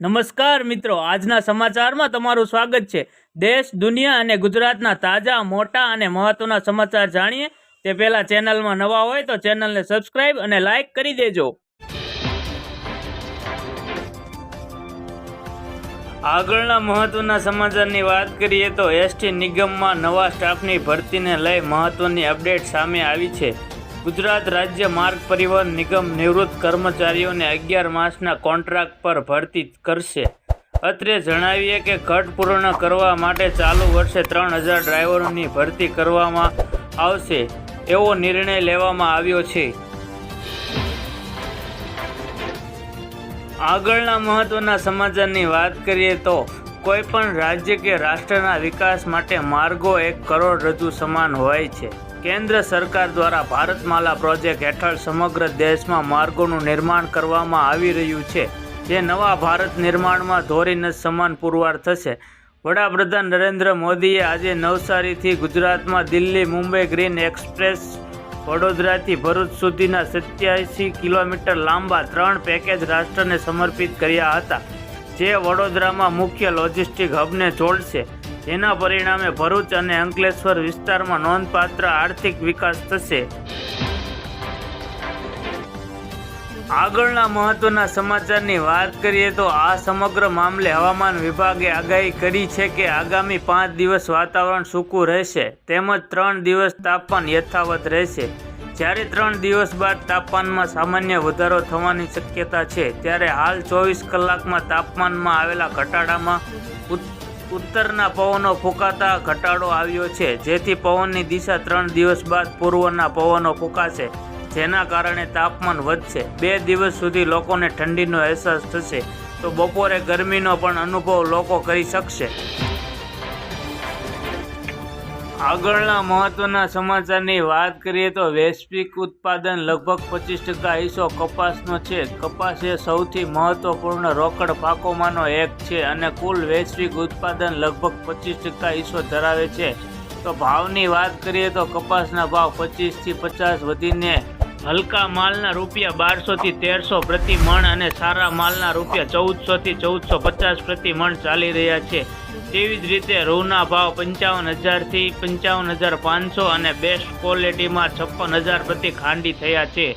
નમસ્કાર મિત્રો, આજના સમાચારમાં તમારું સ્વાગત છે. દેશ, દુનિયા અને ગુજરાતના તાજા, મોટા અને મહત્વના સમાચાર જાણીએ. તે પહેલા ચેનલમાં નવા હોય તો ચેનલને સબસ્ક્રાઇબ અને લાઇક કરી દેજો. આગળના મહત્વના સમાચારની વાત કરીએ તો એસટી નિગમમાં નવા સ્ટાફની ભરતીને લઈ મહત્વની અપડેટ સામે આવી છે. ગુજરાત રાજ્ય માર્ગ પરિવહન નિગમ નિવૃત્ત કર્મચારીઓને અગિયાર માસના કોન્ટ્રાક્ટ પર ભરતી કરશે. અત્રે જણાવીએ કે ઘટ પૂર્ણ કરવા માટે ચાલુ વર્ષે ત્રણ હજાર ડ્રાઈવરોની ભરતી કરવામાં આવશે. એવો નિર્ણય લેવામાં આવ્યો છે. આગળના મહત્વના સમાચારની વાત કરીએ તો કોઈ પણ રાજ્ય કે રાષ્ટ્રના વિકાસ માટે માર્ગો એક કરોડરજ્જુ સમાન હોય છે. કેન્દ્ર સરકાર દ્વારા ભારતમાલા પ્રોજેક્ટ હેઠળ સમગ્ર દેશમાં માર્ગોનું નિર્માણ કરવામાં આવી રહ્યું છે. જે નવા ભારત નિર્માણમાં ધોરીને સમાન પુરવાર થશે. વડાપ્રધાન નરેન્દ્ર મોદીએ આજે નવસારીથી ગુજરાતમાં દિલ્હી મુંબઈ ગ્રીન એક્સપ્રેસ વડોદરાથી ભરૂચ સુધીના સત્યાસી કિલોમીટર લાંબા ત્રણ પેકેજ રાષ્ટ્રને સમર્પિત કર્યા હતા. જે વડોદરામાં મુખ્ય લોજિસ્ટિક હબને જોડશે જેના પરિણામે ભરૂચ અને અંકલેશ્વર વિસ્તારમાં નોંધપાત્ર આર્થિક વિકાસ થશે. આગળના મહત્વના સમાચારની વાત કરીએ તો આ સમગ્ર મામલે હવામાન વિભાગે આગાહી કરી છે કે આગામી પાંચ દિવસ વાતાવરણ સૂકું રહેશે, તેમજ ત્રણ દિવસ તાપમાન યથાવત રહેશે. જ્યારે ત્રણ દિવસ બાદ તાપમાનમાં સામાન્ય વધારો થવાની શક્યતા છે, ત્યારે હાલ ચોવીસ કલાકમાં તાપમાનમાં આવેલા ઘટાડામાં ઉત્તરના પવનો ફૂંકાતા ઘટાડો આવ્યો છે, જેથી પવનની દિશા ત્રણ દિવસ બાદ પૂર્વના પવનો ફૂંકાશે, જેના કારણે તાપમાન વધશે. બે દિવસ સુધી લોકોને ઠંડીનો અહેસાસ થશે, તો બપોરે ગરમીનો પણ અનુભવ લોકો કરી શકશે. આગળના મહત્વના સમાચારની વાત કરીએ તો વૈશ્વિક ઉત્પાદન લગભગ પચીસ ટકા હિસ્સો કપાસનો છે. કપાસ એ સૌથી મહત્વપૂર્ણ રોકડ પાકોમાંનો એક છે અને કુલ વૈશ્વિક ઉત્પાદન લગભગ પચીસ ટકા હિસ્સો ધરાવે છે. તો ભાવની વાત કરીએ તો કપાસના ભાવ પચીસથી પચાસ વધીને હલકા માલના રૂપિયા બારસોથી તેરસો પ્રતિ મણ અને સારા માલના રૂપિયા ચૌદસોથી ચૌદસો પચાસ પ્રતિ મણ ચાલી રહ્યા છે. તેવી જ રીતે રૂના ભાવ પંચાવન હજારથી પંચાવન હજાર પાંચસો અને બેસ્ટ ક્વોલિટીમાં છપ્પન હજાર પ્રતિ ખાંડી થયા છે.